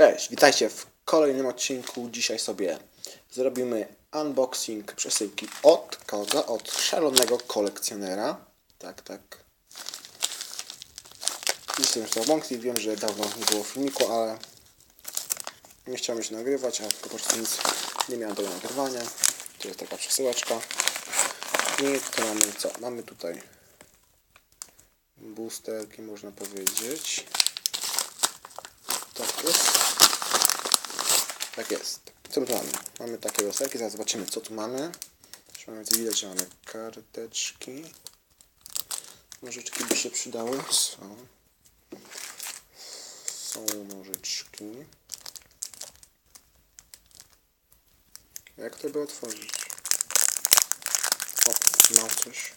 Cześć, witajcie w kolejnym odcinku. Dzisiaj sobie zrobimy unboxing przesyłki od kogo? Od szalonego kolekcjonera. Tak, tak. Jestem już to unboxing. Wiem, że dawno nie było filmiku, ale nie chciałem się nagrywać, a po prostu nic nie miałem do nagrywania. To jest taka przesyłeczka. I to mamy co? Mamy tutaj boosterki, można powiedzieć. Tak jest. Tak jest. Co tu mamy? Mamy takie lusterki, zaraz zobaczymy co tu mamy. Przynajmniej widać, że mamy karteczki. Nożyczki by się przydały. Są. Są nożyczki. Jak to by otworzyć? O, mam coś.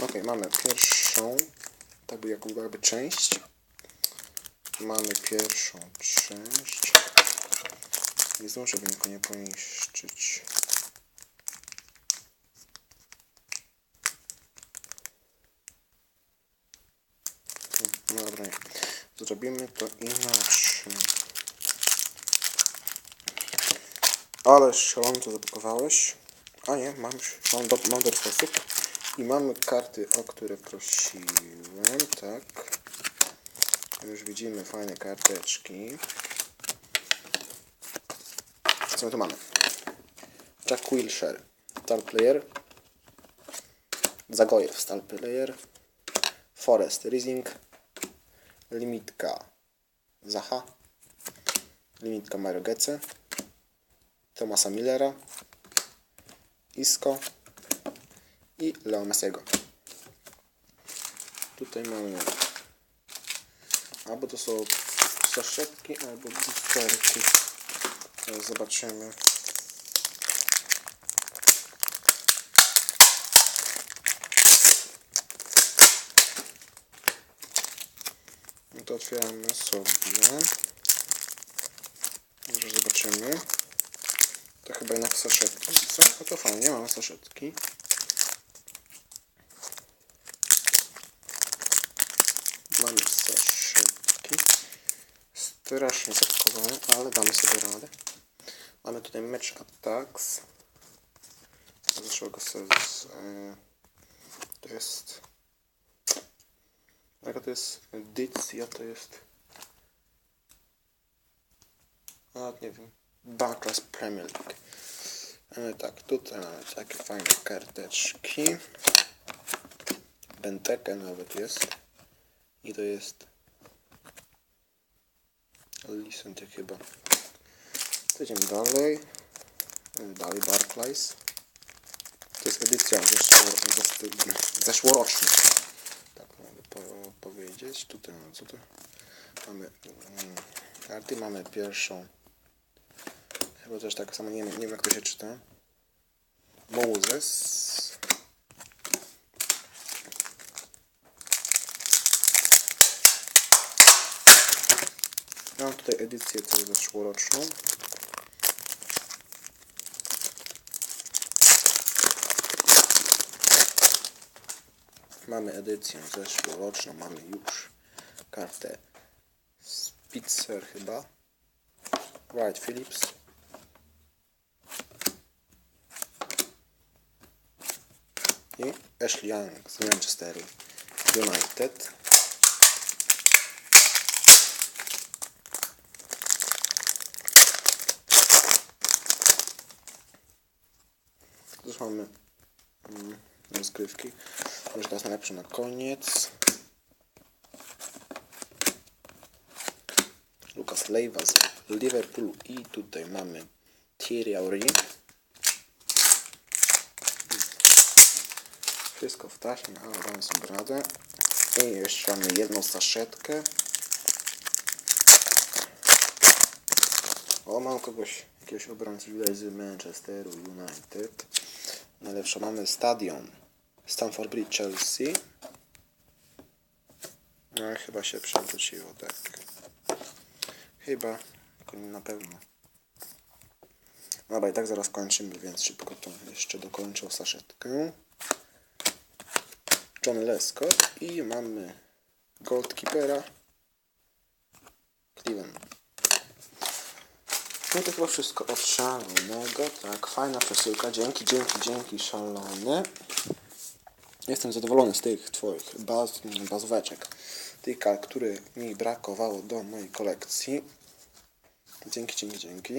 Ok, mamy pierwszą, tak by jakby, jakby część. Mamy pierwszą część. Nie zdążę, nikogo nie poniszczyć. Dobra. Zrobimy to inaczej. Ale szalony to zapakowałeś. A nie, mam mam, do, mam dobry sposób. I mamy karty, o które prosiłem, tak. Już widzimy fajne karteczki. Co my tu mamy? Jack Wilshere, Star Player. Zagojew, Star Player. Forest Rising. Limitka Zaha. Limitka Mario Götze. Tomasa Millera. Isco i Leo Messiego. Tutaj mamy albo to są saszetki, albo boosterki. Teraz zobaczymy. No to otwieramy sobie. Może zobaczymy. To chyba jednak saszetki. Co? No to fajnie, mamy saszetki. Mamy saszetki. Strasznie zapakowane, ale damy sobie radę. Mamy tutaj Match Attacks. Z zeszłego sezonu. To jest... Jaka to jest edycja? To jest... A, nie wiem. Barclays Premier League. E, tak, tutaj mamy takie fajne karteczki. Benteke nawet jest. I to jest Licenty chyba. Idziemy dalej. Dalej Barclays. To jest edycja zeszło- zesz- zeszłoroczna. Tak mogę po, powiedzieć. Tutaj mamy co to? Mamy mm, karty, mamy pierwszą. Chyba też tak samo, nie, nie wiem jak to się czyta. Moses. Mam tutaj edycję zeszłoroczną. Mamy edycję zeszłoroczną, mamy już kartę Spitzer chyba. Wright Phillips. I Ashley Young z Manchesteru United. Już mamy mm, rozgrywki. Może teraz najlepsze na koniec. Lucas Leiva z Liverpoolu i tutaj mamy Thierry Henry. Wszystko w taśmie, ale damy sobie radę. I jeszcze mamy jedną saszetkę. O, mam kogoś, jakiegoś obrońcy widać z Manchesteru United. Najlepsze mamy stadion Stamford Bridge Chelsea. No chyba się przewróciło, tak. Chyba, tylko nie na pewno. Dobra, i tak zaraz kończymy, więc szybko to jeszcze dokończę saszetkę. John Lescott i mamy Goldkeepera Cleveland. No to chyba wszystko od szalonego. Tak, fajna przesyłka. Dzięki, dzięki, dzięki szalony. Jestem zadowolony z tych twoich baz, bazóweczek. Tych kart, które mi brakowało do mojej kolekcji. Dzięki, dzięki, dzięki.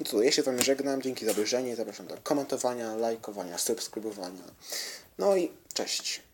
No to ja się Wam żegnam. Dzięki za obejrzenie. Zapraszam do komentowania, lajkowania, subskrybowania. No i cześć.